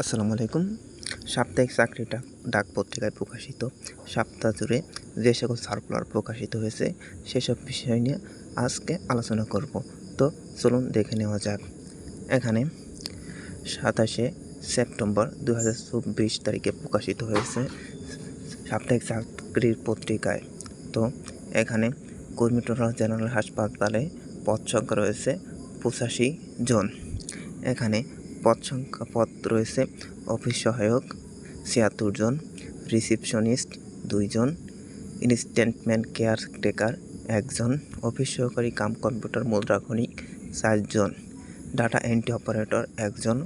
আসসালামু আলাইকুম। সাপ্তাহিক চাকরিটা ডাক পত্রিকায় প্রকাশিত। সপ্তাহ জুড়ে যে সকল সার্কুলার প্রকাশিত হয়েছে, সেসব বিষয় নিয়ে আজকে আলোচনা করব। তো চলুন দেখে নেওয়া যাক। এখানে সাতাশে সেপ্টেম্বর দু হাজার চব্বিশ তারিখে প্রকাশিত হয়েছে সাপ্তাহিক চাকরির পত্রিকায়। তো এখানে কর্মীটোলা জেনারেল হাসপাতালে পদ সংখ্যা রয়েছে পঁচাশি জন। এখানে পদ সংখ্যা পদ রয়েছে। অফিস সহায়ক ছিয়াত্তর জন, রিসিপশনিস্ট দুইজন ইনস্ট্যান্টম্যান কেয়ার টেকার একজন অফিস সহকারী কাম কম্পিউটার মুদ্রাখনিক চারজন ডাটা এন্ট্রি অপারেটর একজন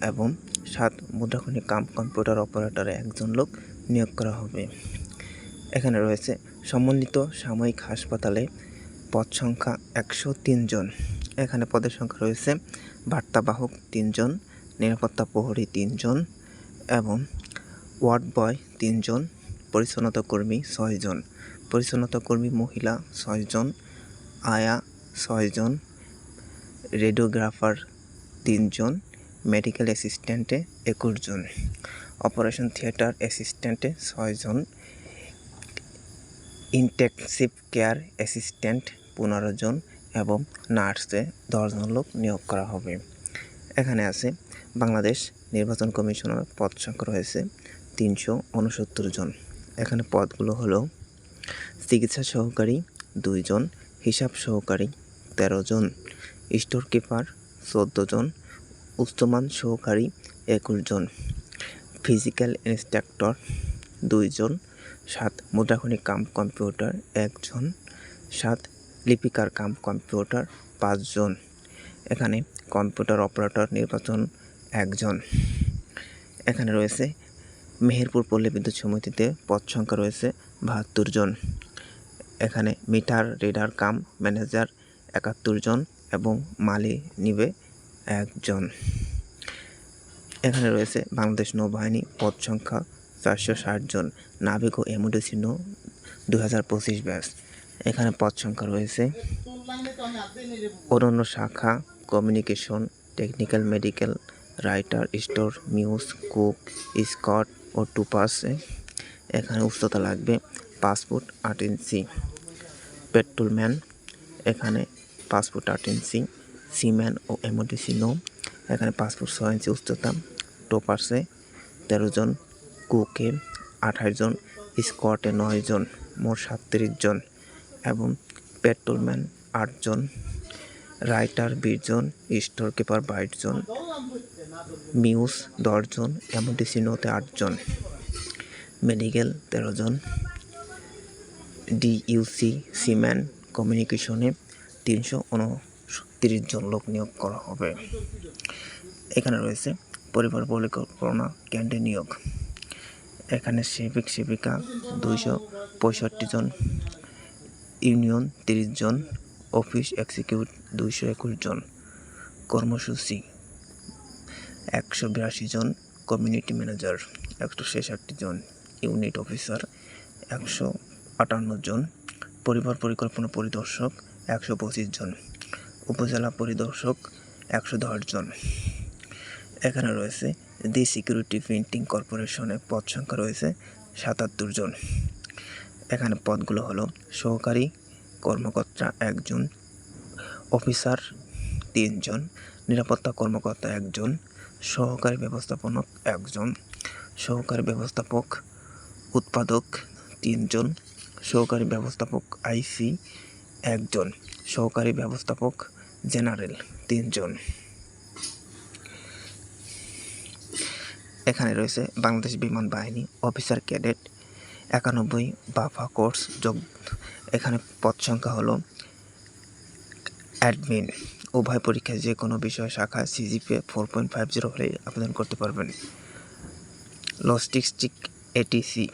এবং সাত মুদ্রাখনিক কাম কম্পিউটার অপারেটরে একজন লোক নিয়োগ করা হবে। এখানে রয়েছে সমন্বিত সাময়িক হাসপাতালে পদ সংখ্যা একশো জন। এখানে পদের সংখ্যা রয়েছে বার্তাবাহক তিনজন নিরাপত্তা প্রহরী তিনজন এবং ওয়ার্ড বয় তিনজন, পরিচ্ছন্নতা কর্মী ছয়জন। পরিচ্ছন্নতা কর্মী মহিলা ছয়জন, আয়া ছয়জন, রেডিওগ্রাফার তিনজন, মেডিকেল অ্যাসিস্ট্যান্টে একুশ জন অপারেশন থিয়েটার অ্যাসিস্ট্যান্টে ছয়জন, ইনটেনসিভ কেয়ার অ্যাসিস্ট্যান্ট পনেরো জন এবং নার্সে দশজন লোক নিয়োগ করা হবে। এখানে আছে বাংলাদেশ নির্বাচন কমিশনের পদ সংখ্যা রয়েছে তিনশো উনসত্তর জন। এখানে পদগুলো হলো চিকিৎসা সহকারী দুইজন হিসাব সহকারী তেরো জন, স্টোর কিপার চোদ্দ জন উচ্চমান সহকারী একুশ জন, ফিজিক্যাল ইন্সট্রাক্টর দুইজন সাত মুদ্রাখনিক কাম কম্পিউটার একজন সাত লিপিকার কাম কম্পিউটার পাঁচজন এখানে কম্পিউটার অপারেটর নির্বাচন একজন। এখানে রয়েছে মেহেরপুর পল্লী বিদ্যুৎ সমিতিতে পদ সংখ্যা রয়েছে বাহাত্তর জন। এখানে মিটার, রিডার, কাম ম্যানেজার একাত্তর জন এবং মালি নিবে একজন এখানে রয়েছে বাংলাদেশ নৌবাহিনী পদ সংখ্যা চারশো ষাট জন। নাবিক ও এমওডিসি নৌ দু হাজার পঁচিশ ব্যাস এখানে পদ সংখ্যা রয়েছে অনন্য শাখা, communication, technical medical writer, store muse cook, স্কট ও টুপাসে এখানে উচ্চতা লাগবে ফুট আট ইঞ্চি। পেট্রোলম্যান, এখানে ফুট আট ইঞ্চি। সিম্যান ও এমওডিসি নো এখানে ফুট ছয় ইঞ্চি উচ্চতা। টোপার্সে তেরো জন, কুকে আঠাশ জন, স্কটে নয় জন, মোট সাতত্রিশ জন এবং পেট্রোলম্যান আটজন রাইটার বিশ জন স্টোর কিপার বাইশ জন। মিউজ দশজন এমডিসি নোতে আটজন। মেডিকেল তেরো জন ডিইউসি সিম্যান কমিউনিকেশনে তিনশো উনত্রিশ জন লোক নিয়োগ করা হবে। এখানে রয়েছে পরিবার পরিকল্পনা কেন্দ্রে নিয়োগ। এখানে সেবিক সেবিকা দুইশো পঁয়ষট্টি জন ইউনিয়ন তিরিশ জন অফিস এক্সিকিউট দুইশো একুশ জন কর্মসূচি একশো বিরাশি জন কমিউনিটি ম্যানেজার একশো ছেষট্টি জন ইউনিট অফিসার একশো আটান্ন জন পরিবার পরিকল্পনা পরিদর্শক, একশো পঁচিশ জন উপজেলা পরিদর্শক, একশো দশ জন। এখানে রয়েছে দি সিকিউরিটি প্রিন্টিং কর্পোরেশনের পদ সংখ্যা রয়েছে সাতাত্তর জন। এখানে পদগুলো হলো সহকারী কর্মকর্তা একজন অফিসার তিনজন নিরাপত্তা কর্মকর্তা একজন, সহকারী ব্যবস্থাপনক একজন, সহকারী ব্যবস্থাপক উৎপাদক তিনজন, সহকারী ব্যবস্থাপক আইসি একজন, সহকারী ব্যবস্থাপক জেনারেল তিনজন। এখানে রয়েছে বাংলাদেশ বিমান বাহিনী অফিসার ক্যাডেট, একানব্বই বাফা কোর্স যোগ, এখানে পদ সংখ্যা হলো অ্যাডমিন। উভয় পরীক্ষায় যে কোনো বিষয় শাখায় CGPA four point five zero হলে আবেদন করতে পারবেন। লজিস্টিক এটিসি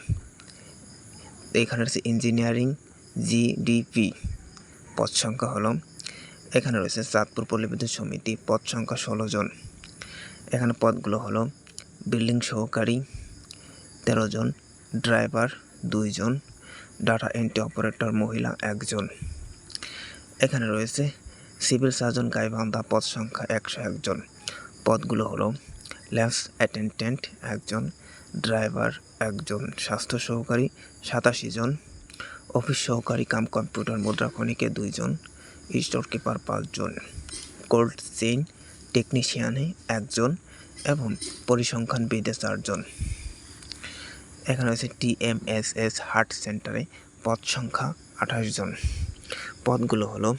এখানে রয়েছে ইঞ্জিনিয়ারিং জিডিপি পদ সংখ্যা হলো, এখানে রয়েছে চাঁদপুর পল্লী বিদ্যুৎ সমিতি পদ সংখ্যা ষোলো জন। এখানে পদগুলো হলো, বিল্ডিং সহকারী তেরো জন, ড্রাইভার দুইজন ডাটা এন্ট্রি অপারেটর মহিলা একজন এখানে রয়েছে সিভিল সার্জন গাইবান্ধা পদ সংখ্যা একশো একজন। পদগুলো হলো ল্যাবস অ্যাটেন্ডেন্ট একজন, ড্রাইভার একজন, স্বাস্থ্য সহকারী সাতাশি জন, অফিস সহকারী কাম কম্পিউটার মুদ্রাক্ষণিকে দুইজন, স্টোর কিপার পাঁচজন, কোল্ড চেইন টেকনিশিয়ানে একজন এবং পরিসংখ্যানবিদে চারজন। এখানে রয়েছে টিএমএসএস হার্ট সেন্টারে পদ সংখ্যা আঠাশ জন। পদগুলো হলো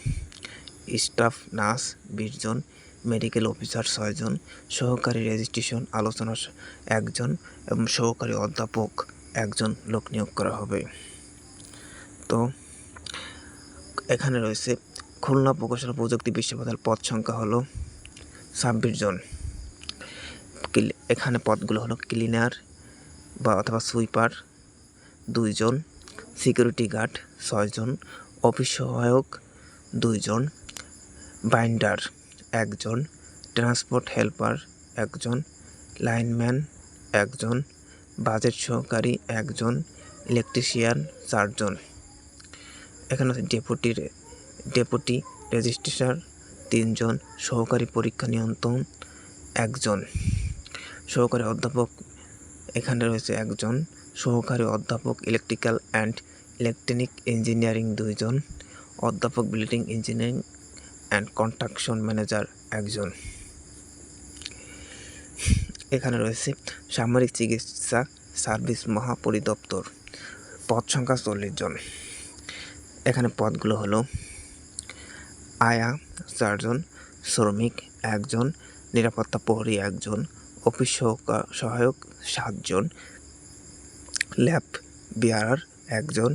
স্টাফ, নার্স বিশ জন মেডিকেল অফিসার ছয়জন, সহকারী রেজিস্ট্রেশন আলোচনা একজন এবং সহকারী অধ্যাপক একজন লোক নিয়োগ করা হবে। তো, এখানে রয়েছে, খুলনা প্রকৌশল প্রযুক্তি বিশ্ববিদ্যালয়ের পদ সংখ্যা হলো ছাব্বিশ জন। এখানে পদগুলো হলো ক্লিনার বা অথবা সুইপার দুইজন সিকিউরিটি গার্ড ছয়জন অফিস সহায়ক দুইজন বাইন্ডার, একজন ট্রান্সপোর্ট হেল্পার, একজন লাইনম্যান, একজন বাজেট সহকারী, একজন ইলেকট্রিশিয়ান, চারজন। এখানে আছে ডেপুটি রে- ডেপুটি রেজিস্ট্রার, তিনজন সহকারী পরীক্ষা নিয়ন্ত্রণ, একজন সহকারী অধ্যাপক। এখানে রয়েছে একজন সহকারী অধ্যাপক ইলেকট্রিক্যাল অ্যান্ড ইলেকট্রনিক ইঞ্জিনিয়ারিং দুইজন, অধ্যাপক building engineering and construction manager একজন। এখানে রয়েছে সামরিক চিকিৎসা সার্ভিস মহাপরিদপ্তর, পদ সংখ্যা চল্লিশ জন। এখানে পদগুলো হলো আয়া চারজন, শ্রমিক একজন, নিরাপত্তা প্রহরী একজন, অফিস সহায়ক সাতজন, ল্যাব বিয়ারার একজন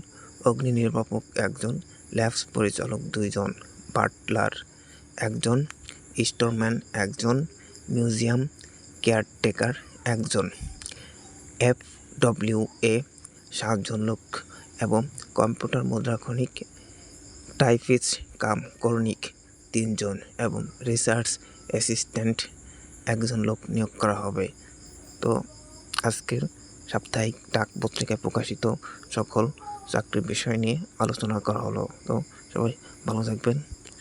অগ্নি নির্বাপক একজন, ল্যাবস পরিচালক দুইজন। বাটলার একজন স্টোরম্যান, একজন মিউজিয়াম কেয়ারটেকার, একজন এফ ডব্লিউ এ সাতজন লোক এবং কম্পিউটার মুদ্রাক্ষণিক, টাইপিস্ট, কাম কর্ণিক তিনজন এবং রিসার্চ অ্যাসিস্ট্যান্ট একজন লোক নিয়োগ করা হবে। তো আজকের সাপ্তাহিক ডাক পত্রিকায় প্রকাশিত সকল চাকরির বিষয় নিয়ে আলোচনা করা হলো। তো সবাই ভালো থাকবেন।